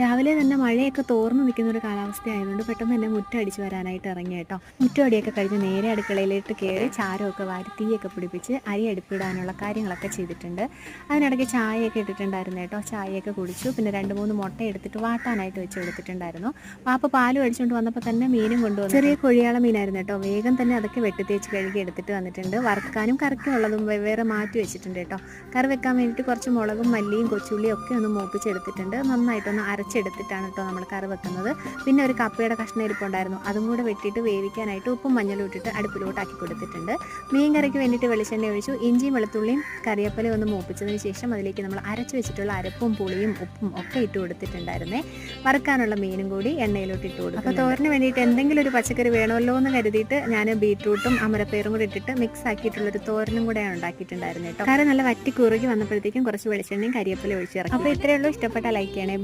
രാവിലെ തന്നെ മഴയൊക്കെ തോർന്നു നിൽക്കുന്ന ഒരു കാലാവസ്ഥ ആയതുകൊണ്ട് പെട്ടെന്ന് തന്നെ മുറ്റടിച്ച് വരാനായിട്ട് ഇറങ്ങി കേട്ടോ. മുറ്റോടിയൊക്കെ കഴിഞ്ഞ് നേരെ അടുക്കളയിലേക്ക് കയറി ചാരമൊക്കെ വാരി തീയൊക്കെ പിടിപ്പിച്ച് അരി അടുപ്പിടാനുള്ള കാര്യങ്ങളൊക്കെ ചെയ്തിട്ടുണ്ട്. അതിനിടയ്ക്ക് ചായയൊക്കെ ഇട്ടിട്ടുണ്ടായിരുന്നു കേട്ടോ. ചായയൊക്കെ കുടിച്ചു. പിന്നെ രണ്ട് മൂന്ന് മുട്ട എടുത്തിട്ട് വാട്ടാനായിട്ട് വെച്ച് കൊടുത്തിട്ടുണ്ടായിരുന്നു. പാപ്പ പാലും അടിച്ചുകൊണ്ട് വന്നപ്പോൾ തന്നെ മീനും കൊണ്ടുവന്നു. ചെറിയ കൊഴിയാള മീനായിരുന്നു കേട്ടോ. വേഗം തന്നെ അതൊക്കെ വെട്ടി തേച്ച് കഴുകി എടുത്തിട്ട് വന്നിട്ടുണ്ട്. വറുക്കാനും കറിക്കുള്ളതും വെവ്വേറെ മാറ്റി വെച്ചിട്ടുണ്ട് കേട്ടോ. കറി വെക്കാൻ വേണ്ടിയിട്ട് കുറച്ച് മുളകും മല്ലിയും കൊച്ചുള്ളിയും ഒക്കെ ഒന്ന് മൂപ്പിച്ചെടുത്തിട്ടുണ്ട്. നന്നായിട്ടൊന്ന് അരച്ചെടുത്തിട്ടാണ് കേട്ടോ നമ്മൾ കറി വെക്കുന്നത്. പിന്നെ ഒരു കപ്പയുടെ കഷ്ണം ഇരിപ്പുണ്ടായിരുന്നു അതും കൂടെ വെട്ടിയിട്ട് വേവിക്കാനായിട്ട് ഉപ്പും മഞ്ഞളും ഇട്ടിട്ട് അടുപ്പിലോട്ടാക്കി കൊടുത്തിട്ടുണ്ട്. മീൻ കറിക്ക് വേണ്ടിയിട്ട് വെളിച്ചെണ്ണ ഒഴിച്ചു. ഇഞ്ചിയും വെളുത്തുള്ളിയും കറിയപ്പലയും ഒന്ന് മൂപ്പിച്ചതിന് ശേഷം അതിലേക്ക് നമ്മൾ അരച്ച് വെച്ചിട്ടുള്ള അരപ്പും പുളിയും ഉപ്പും ഒക്കെ ഇട്ട് കൊടുത്തിട്ടുണ്ടായിരുന്നേ. വറുക്കാനുള്ള മീനും കൂടി എണ്ണയിലോട്ട് ഇട്ട് കൊടുക്കും അപ്പോൾ തോരന് വേണ്ടിയിട്ട് എന്തെങ്കിലും ഒരു പച്ചക്കറി വേണമല്ലോ എന്ന് കരുതിയിട്ട് ഞാൻ ബീട്രൂട്ടും അമരപ്പയറും കൂടി ഇട്ടിട്ട് മിക്സ് ആക്കിയിട്ടുള്ളൊരു തോരനും കൂടെ ഉണ്ടാക്കിയിട്ടുണ്ടായിരുന്നു കേട്ടോ. കറി നല്ല വറ്റി കുറുകി വന്നപ്പോഴത്തേക്കും കുറച്ച് വെളിച്ചെണ്ണയും കരിയേപ്പില ഒഴിച്ചിറക്കും അപ്പോൾ ഇത്രയേ ഉള്ളൂ. ഇഷ്ടപ്പെട്ട ലൈക്ക് ചെയ്യണേ.